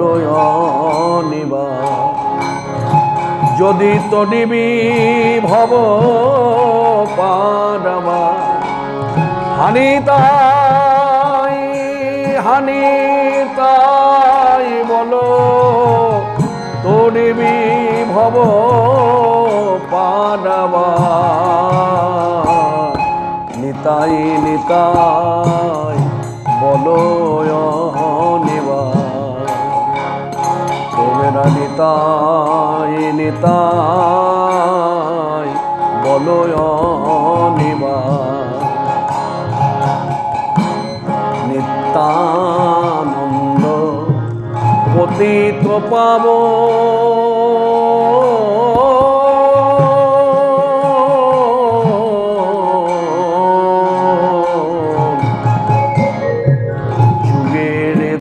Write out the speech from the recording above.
বলো নিবা যদি তডিবি ভব পাডাবা হানি তাই হানি তাই বলো তডিবি ভব পাডাবা নিতাই নিতাই বলো। তোমরা নিতাই নিতাই বলো নিবা নিত্যানন্দ পতিত পাবন